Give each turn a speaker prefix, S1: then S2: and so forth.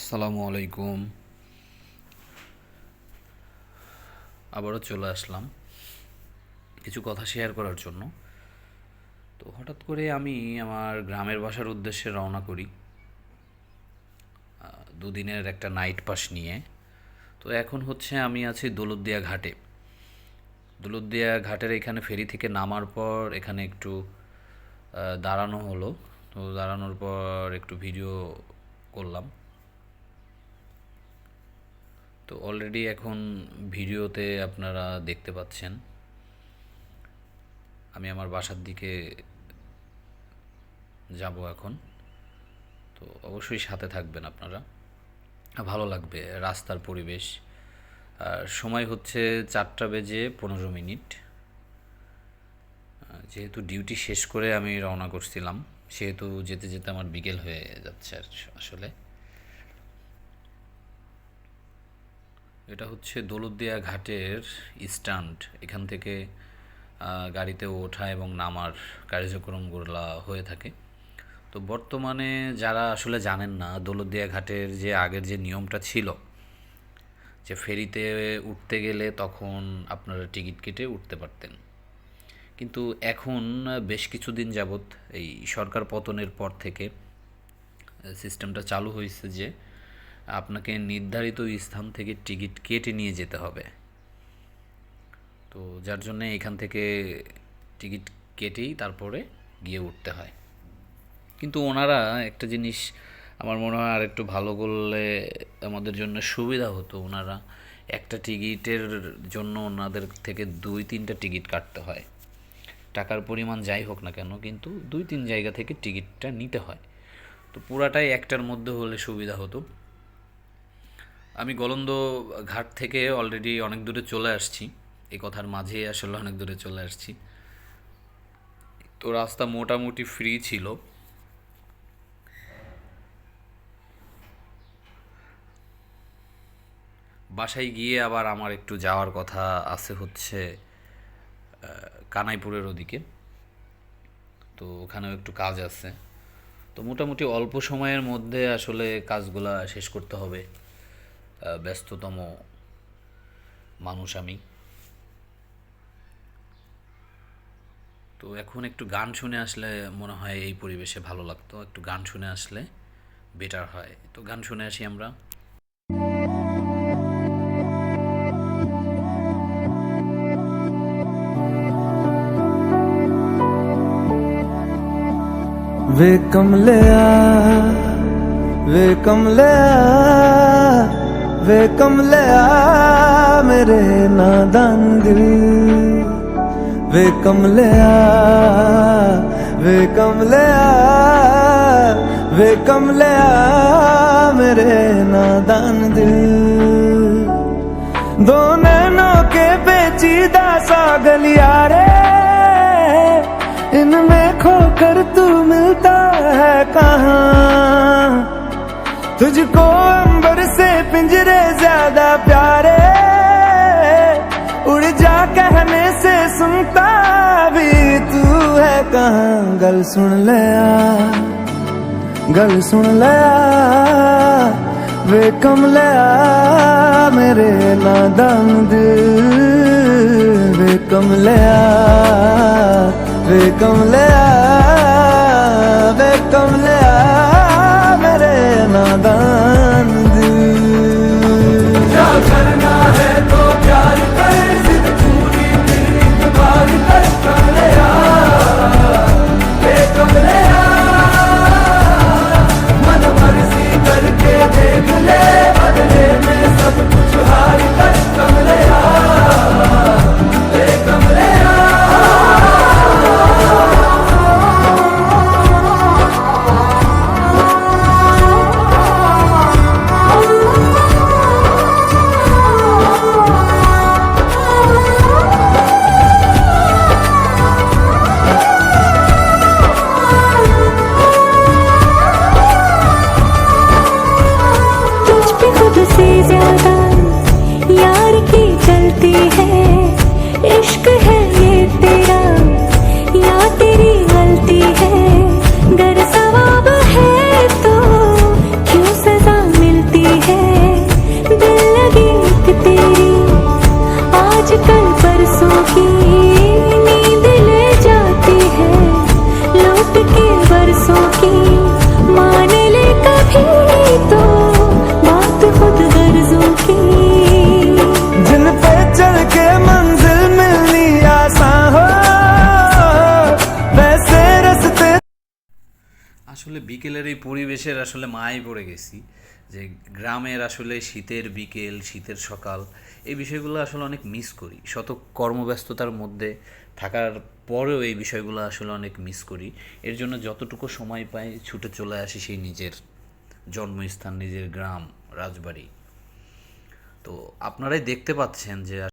S1: আসসালামু আলাইকুম। আবারও চলে আসলাম কিছু কথা শেয়ার করার জন্য। তো হঠাৎ করে আমি আমার গ্রামের বাসার উদ্দেশ্যে রওনা করি। দুদিনের একটা নাইট পাস নিয়ে। তো এখন হচ্ছে আমি আছি দৌলতদিয়া ঘাটে। দৌলতদিয়া ঘাটের এখানে ফেরি থেকে নামার পর এখানে একটু দাঁড়ানো হলো। তো দাঁড়ানোর পর একটু ভিডিও করলাম। তো অলরেডি এখন ভিডিওতে আপনারা দেখতে পাচ্ছেন। আমি আমার বাসার দিকে যাব এখন। তো অবশ্যই সাথে থাকবেন আপনারা। ভালো লাগবে রাস্তার পরিবেশ। আর সময় হচ্ছে চারটা বেজে পনেরো মিনিট। যেহেতু ডিউটি শেষ করে আমি রওনা করছিলাম, সেহেতু যেতে যেতে আমার বিকেল হয়ে যাচ্ছে আর আসলে। এটা হচ্ছে দৌলতদিয়া ঘাটের স্ট্যান্ড। এখান থেকে গাড়িতে ওঠা এবং নামার কার্যক্রমগুলো হয়ে থাকে। তো বর্তমানে যারা আসলে জানেন না, দৌলতদিয়া ঘাটের যে আগের যে নিয়মটা ছিল, যে ফেরিতে উঠতে গেলে তখন আপনারা টিকিট কেটে উঠতে পারতেন। কিন্তু এখন বেশ কিছুদিন যাবৎ এই সরকার পতনের পর থেকে সিস্টেমটা চালু হয়েছে যে আপনাকে নির্ধারিত স্থান থেকে টিকিট কেটে নিয়ে যেতে হবে। তো যার জন্য এখান থেকে টিকিট কেটেই তারপরে গিয়ে উঠতে হয়। কিন্তু ওনারা একটা জিনিস আমার মনে হয় আর একটু ভালো করলে আমাদের জন্য সুবিধা হতো। ওনারা একটা টিকিটের জন্য ওনাদের থেকে দুই, তিনটা টিকিট কাটতে হয়। টাকার পরিমাণ যাই হোক না কেন, কিন্তু দুই, তিন জায়গা থেকে টিকিটটা নিতে হয়। তো পুরাটাই একটার মধ্যে হলে সুবিধা হতো। আমি গলন্দ ঘাট থেকে অলরেডি অনেক দূরে চলে আসছি। এই কথার মাঝে আসলে অনেক দূরে চলে আসছি। তো রাস্তা মোটামুটি ফ্রি ছিল। বাসায় গিয়ে আবার আমার একটু যাওয়ার কথা আছে হচ্ছে কানাইপুরের ওদিকে। তো ওখানেও একটু কাজ আছে। তো মোটামুটি অল্প সময়ের মধ্যে আসলে কাজগুলা শেষ করতে হবে। ব্যস্ততম মানুষ আমি। তো এখন একটু গান শুনে আসলে মনে হয় এই পরিবেশে ভালো লাগতো। একটু গান শুনে আসলে বেটার হয়। তো গান শুনে আসি আমরা।
S2: वे कमले आ मेरे नादान दिल। वे कमले आ वे कमले आ वे कमले आ मेरे नादान दिल। दो नैनों के बेचीदा सा गलिया रे इनमें खोकर तू मिलता है कहाँ? तुझको पिंजरे ज़्यादा प्यारे। उड़ जा कहने से सुनता भी तू है कहाँ। गल सुन लिया, गल सुन लिया। वे कम लिया मेरे नादान दिल। वे कमलिया वे
S1: বিকেলের এই পরিবেশের আসলে মায় পড়ে গেছি, যে গ্রামের আসলে শীতের বিকেল, শীতের সকাল, এই বিষয়গুলো আসলে অনেক মিস করি। শত কর্মব্যস্ততার মধ্যে থাকার পরেও এই বিষয়গুলো আসলে অনেক মিস করি। এর জন্য যতটুকু সময় পাই ছুটে চলে আসি সেই নিজের জন্মস্থান, নিজের গ্রাম, রাজবাড়ি। তো আপনারাই দেখতে পাচ্ছেন যে